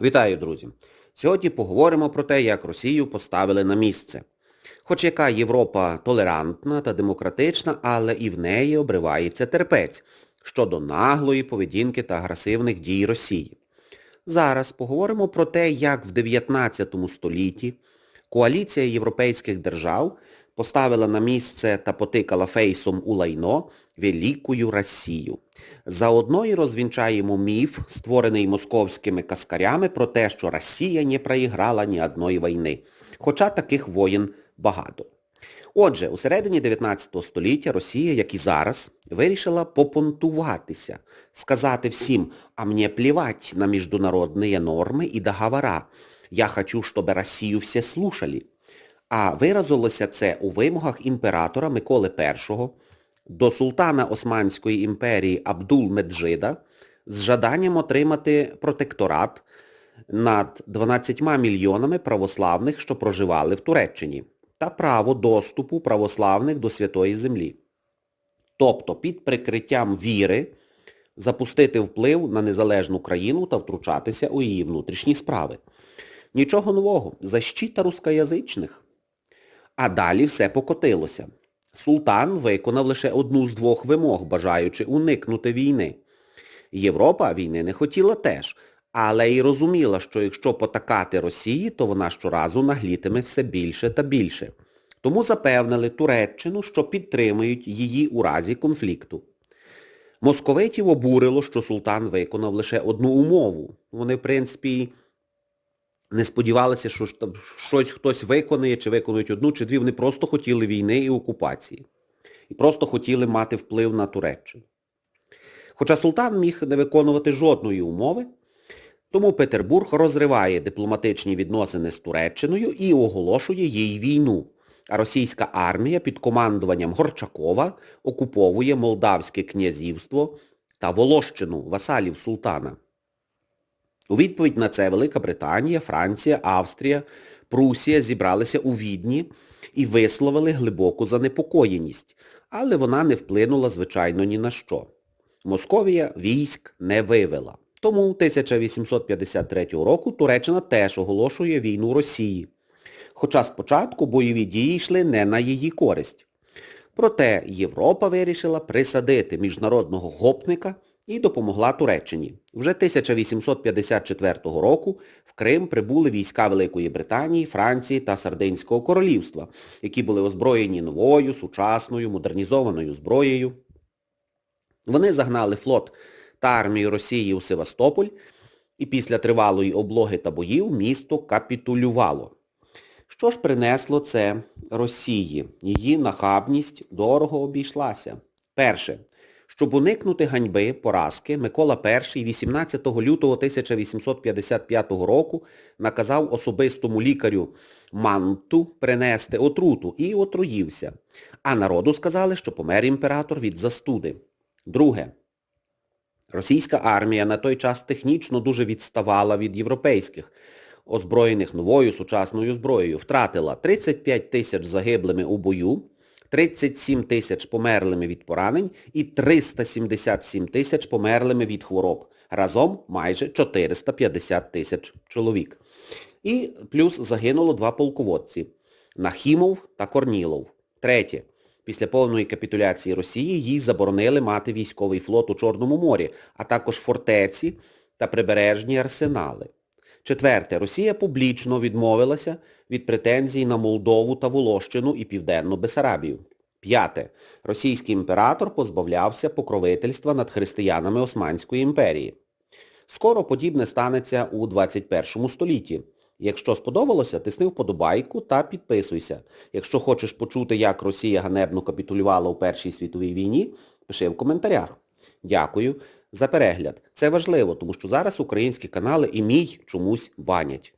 Вітаю, друзі! Сьогодні поговоримо про те, як Росію поставили на місце. Хоч яка Європа толерантна та демократична, але і в неї обривається терпець щодо наглої поведінки та агресивних дій Росії. Зараз поговоримо про те, як в 19 столітті коаліція європейських держав поставила на місце та потикала фейсом у лайно Великую Росію. Заодно і розвінчаємо міф, створений московськими каскарями про те, що Росія не проіграла ні одної війни. Хоча таких воєн багато. Отже, у середині 19 століття Росія, як і зараз, вирішила попонтуватися, сказати всім, а мені плевать на міжнародні норми і договора. Я хочу, щоб Росію всі слушали. А виразилося це у вимогах імператора Миколи І до султана Османської імперії Абдул-Меджида з жаданням отримати протекторат над 12 мільйонами православних, що проживали в Туреччині, та право доступу православних до Святої Землі. Тобто під прикриттям віри запустити вплив на незалежну країну та втручатися у її внутрішні справи. Нічого нового, защита рускоязичних. А далі все покотилося. Султан виконав лише одну з двох вимог, бажаючи уникнути війни. Європа війни не хотіла теж, але й розуміла, що якщо потакати Росії, то вона щоразу наглітиме все більше та більше. Тому запевнили Туреччину, що підтримують її у разі конфлікту. Московитів обурило, що султан виконав лише одну умову. Вони, в принципі, не сподівалися, що там щось хтось виконає, чи виконують одну, чи дві. Вони просто хотіли війни і окупації. І просто хотіли мати вплив на Туреччину. Хоча султан міг не виконувати жодної умови, тому Петербург розриває дипломатичні відносини з Туреччиною і оголошує їй війну. А російська армія під командуванням Горчакова окуповує Молдавське князівство та Волощину, васалів султана. У відповідь на це Велика Британія, Франція, Австрія, Прусія зібралися у Відні і висловили глибоку занепокоєність, але вона не вплинула, звичайно, ні на що. Московія військ не вивела. Тому 1853 року Туреччина теж оголошує війну Росії. Хоча спочатку бойові дії йшли не на її користь. Проте Європа вирішила присадити міжнародного гопника і допомогла Туреччині. Вже 1854 року в Крим прибули війська Великої Британії, Франції та Сардинського королівства, які були озброєні новою, сучасною, модернізованою зброєю. Вони загнали флот та армію Росії у Севастополь, і після тривалої облоги та боїв місто капітулювало. Що ж принесло це Росії? Її нахабність дорого обійшлася. Перше. Щоб уникнути ганьби, поразки, Микола І 18 лютого 1855 року наказав особистому лікарю Манту принести отруту і отруївся. А народу сказали, що помер імператор від застуди. Друге. Російська армія на той час технічно дуже відставала від європейських, озброєних новою сучасною зброєю. Втратила 35 тисяч загиблими у бою, 37 тисяч померлими від поранень і 377 тисяч померлими від хвороб. Разом майже 450 тисяч чоловік. І плюс загинуло два полководці – Нахімов та Корнілов. Третє. Після повної капітуляції Росії їй заборонили мати військовий флот у Чорному морі, а також фортеці та прибережні арсенали. Четверте. Росія публічно відмовилася від претензій на Молдову та Волощину і Південну Бесарабію. П'яте. Російський імператор позбавлявся покровительства над християнами Османської імперії. Скоро подібне станеться у 21 столітті. Якщо сподобалося, тисни вподобайку та підписуйся. Якщо хочеш почути, як Росія ганебно капітулювала у Першій світовій війні, пиши в коментарях. Дякую за перегляд. Це важливо, тому що зараз українські канали і мій чомусь банять.